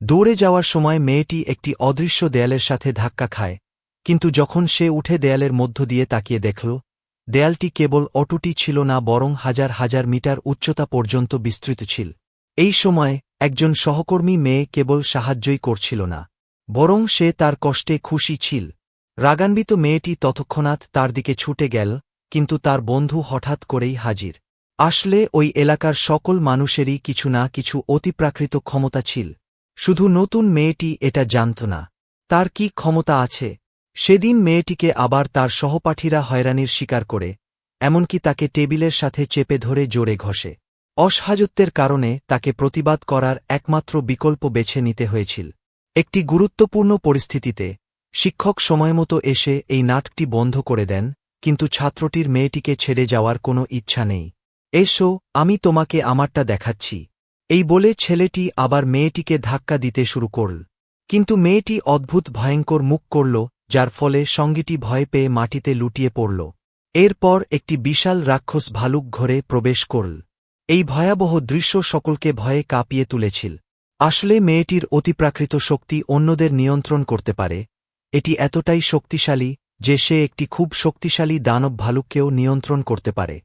দৌড়ে যাওয়ার সময় মেয়েটি একটি অদৃশ্য দেয়ালের সাথে ধাক্কা খায়, কিন্তু যখন সে উঠে দেয়ালের মধ্য দিয়ে তাকিয়ে দেখল, দেয়ালটি কেবল অটুটি ছিল না বরং হাজার হাজার মিটার উচ্চতা পর্যন্ত বিস্তৃত ছিল। এই সময় একজন সহকর্মী মেয়ে কেবল সাহায্যই করছিল না, বরং সে তার কষ্টে খুশি ছিল। রাগান্বিত মেয়েটি তৎক্ষণাৎ তার দিকে ছুটে গেল, কিন্তু তার বন্ধু হঠাৎ করেই হাজির। আসলে ওই এলাকার সকল মানুষেরই কিছু না কিছু অতিপ্রাকৃত ক্ষমতা ছিল। শুধু নতুন মেয়েটি এটা জানত না। তার কি ক্ষমতা আছে? সেদিন মেয়েটিকে আবার তার সহপাঠীরা হয়রানির শিকার করে, এমনকি তাকে টেবিলের সাথে চেপে ধরে জোরে ঘষে। অসহায়ত্বের কারণে তাকে প্রতিবাদ করার একমাত্র বিকল্প বেছে নিতে হয়েছিল। একটি গুরুত্বপূর্ণ পরিস্থিতিতে, শিক্ষক সময়মতো এসে এই নাটকটি বন্ধ করে দেন, কিন্তু ছাত্রটির মেয়েটিকে ছেড়ে যাওয়ার কোনো ইচ্ছা নেই। এসো, আমি তোমাকে আমারটা দেখাচ্ছি। এই বলে ছেলেটি আবার মেয়েটিকে ধাক্কা দিতে শুরু করল। কিন্তু মেয়েটি অদ্ভুত ভয়ঙ্কর মুখ করল, যার ফলে সঙ্গীটি ভয় পেয়ে মাটিতে লুটিয়ে পড়ল। এরপর একটি বিশাল রাক্ষস ভালুক ঘরে প্রবেশ করল। এই ভয়াবহ দৃশ্য সকলকে ভয়ে কাঁপিয়ে তুলেছিল। আসলে মেয়েটির অতিপ্রাকৃত শক্তি অন্যদের নিয়ন্ত্রণ করতে পারে। এটি এতটাই শক্তিশালী যে সে একটি খুব শক্তিশালী দানব ভালুককেও নিয়ন্ত্রণ করতে পারে।